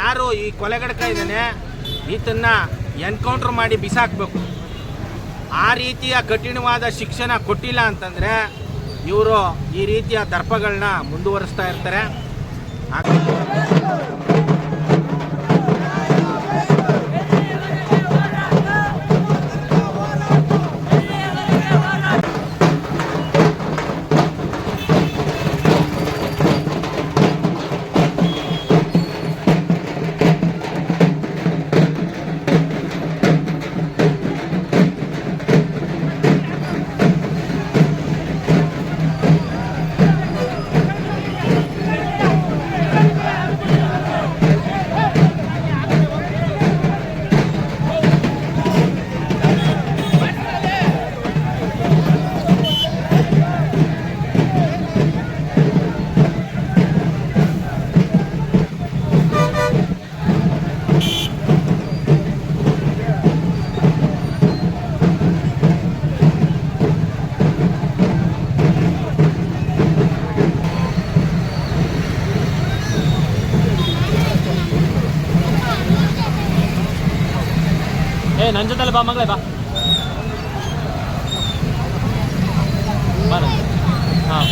ಯಾರು ಈ ಕೊಲೆಗಡಕ ಇದ್ದಾನೆ, ಈತನ್ನ ಎನ್ಕೌಂಟರ್ ಮಾಡಿ ಬಿಸಾಕ್ಬೇಕು. ಆ ರೀತಿಯ ಕಠಿಣವಾದ ಶಿಕ್ಷಣ ಕೊಟ್ಟಿಲ್ಲ ಅಂತಂದರೆ ಇವರು ಈ ರೀತಿಯ ದರ್ಪಗಳನ್ನ ಮುಂದುವರಿಸ್ತಾ ಇರ್ತಾರೆ. ಏ ನನ್ನ ಜೊತೆಲ್ಲ ಬಾ ಮಗಳೇ ಬಾ. ಬಾ ಹಾಂ.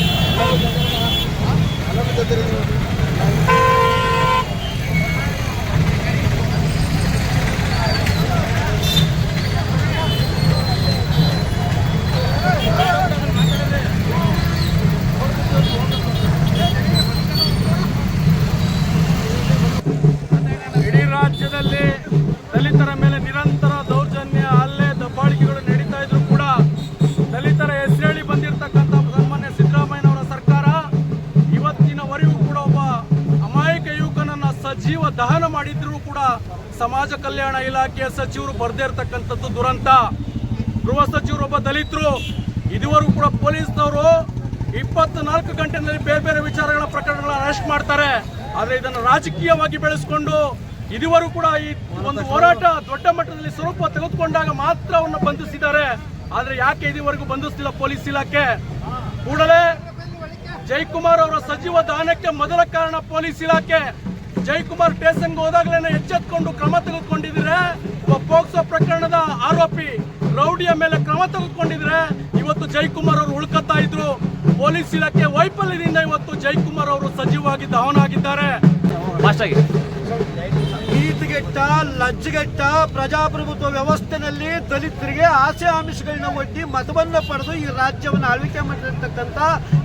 ಸಜೀವ ದಹನ ಮಾಡಿದ್ರು ಕೂಡ ಸಮಾಜ ಕಲ್ಯಾಣ ಇಲಾಖೆಯ ಸಚಿವರು ಬರ್ದೇ ಇರತಕ್ಕಂಥದ್ದು ದುರಂತ. ಗೃಹ ಸಚಿವರು ಒಬ್ಬ ದಲಿತರು, ಇದುವರೆಗೂ ಕೂಡ ಪೊಲೀಸ್ನವರು ಇಪ್ಪತ್ನಾಲ್ಕು ಗಂಟೆನಲ್ಲಿ ಬೇರೆ ಬೇರೆ ವಿಚಾರಗಳ ಪ್ರಕರಣಗಳ ಅರೆಸ್ಟ್ ಮಾಡ್ತಾರೆ. ಆದರೆ ಇದನ್ನು ರಾಜಕೀಯವಾಗಿ ಬೆಳೆಸ್ಕೊಂಡು ಇದುವರೆಗೂ ಕೂಡ ಈ ಒಂದು ಹೋರಾಟ ದೊಡ್ಡ ಮಟ್ಟದಲ್ಲಿ ಸ್ವರೂಪ ತೆಗೆದುಕೊಂಡಾಗ ಮಾತ್ರ ಅವನ್ನ ಬಂಧಿಸಿದ್ದಾರೆ. ಆದರೆ ಯಾಕೆ ಇದುವರೆಗೂ ಬಂಧಿಸ್ತಿಲ್ಲ ಪೊಲೀಸ್ ಇಲಾಖೆ? ಕೂಡಲೇ ಜೈಕುಮಾರ್ ಅವರ ಸಚಿವ ದಾನಕ್ಕೆ ಮೊದಲ ಕಾರಣ ಪೊಲೀಸ್ ಇಲಾಖೆ. ಜೈಕುಮಾರ್ ಸ್ಟೇಷನ್ಗೆ ಹೋದಾಗಲೇ ಎಚ್ಚೆತ್ಕೊಂಡು ಕ್ರಮ ತೆಗೆದುಕೊಂಡಿದ್ರೆ ಪೋಕ್ಸೋ ಪ್ರಕರಣದ ಆರೋಪಿ ರೌಡಿಯ ಮೇಲೆ ಕ್ರಮ ತೆಗೆದುಕೊಂಡಿದ್ರೆ ಇವತ್ತು ಜಯಕುಮಾರ್ ಅವರು ಉಳ್ಕತ್ತಾ ಇದ್ರು. ಪೊಲೀಸ್ ಇಲಾಖೆ ವೈಫಲ್ಯದಿಂದ ಇವತ್ತು ಜಯಕುಮಾರ್ ಅವರು ಸಜೀವವಾಗಿ ದಹನ ಆಗಿದ್ದಾರೆ ನೀತಿಗೆಟ್ಟ ಲಜ್ಜೆಗೆಟ್ಟ ಪ್ರಜಾಪ್ರಭುತ್ವ ವ್ಯವಸ್ಥೆನಲ್ಲಿ ದಲಿತರಿಗೆ ಆಸೆ ಆಮಿಷಗಳನ್ನ ಒಡ್ಡಿ ಮತವನ್ನ ಪಡೆದು ಈ ರಾಜ್ಯವನ್ನು ಆಳ್ವಿಕೆ ಮಾಡಿರ್ತಕ್ಕಂಥ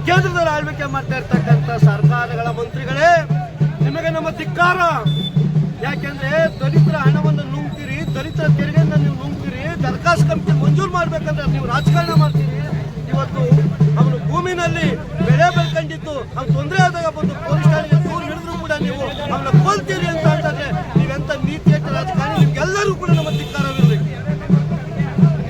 ಕೇಂದ್ರದಲ್ಲಿ ಆಳ್ವಿಕೆ ಮಾಡ್ತಾ ಇರ್ತಕ್ಕಂಥ ಸರ್ಕಾರಗಳ ಮಂತ್ರಿಗಳೇ ನಿಮಗೆ ನಮ್ಮ ಧಿಕ್ಕಾರ. ಯಾಕೆಂದ್ರೆ ದಲಿತರ ಹಣವನ್ನು ನುಂಗ್ತೀರಿ ದಲಿತರ ತೆರಿಗೆಯನ್ನು ನೀವು ನುಂಗ್ತೀರಿ ದರಖಾಸ್ತು ಕಮಿಟಿ ಮಂಜೂರು ಮಾಡ್ಬೇಕಂದ್ರೆ ನೀವು ರಾಜಕಾರಣ ಮಾಡ್ತೀರಿ. ಇವತ್ತು ಅವನು ಭೂಮಿನಲ್ಲಿ ಬೆಳೆ ಬೆಳ್ಕೊಂಡಿದ್ದು ಅವ್ನು ತೊಂದರೆ ಆದಾಗ ಬಂದು ಪೊಲೀಸ್ ಠಾಣೆಗೆ ದೂರು ಹಿಡಿದ್ರು ಕೂಡ ನೀವು ಅವನ ಕೊಲ್ತೀರಿ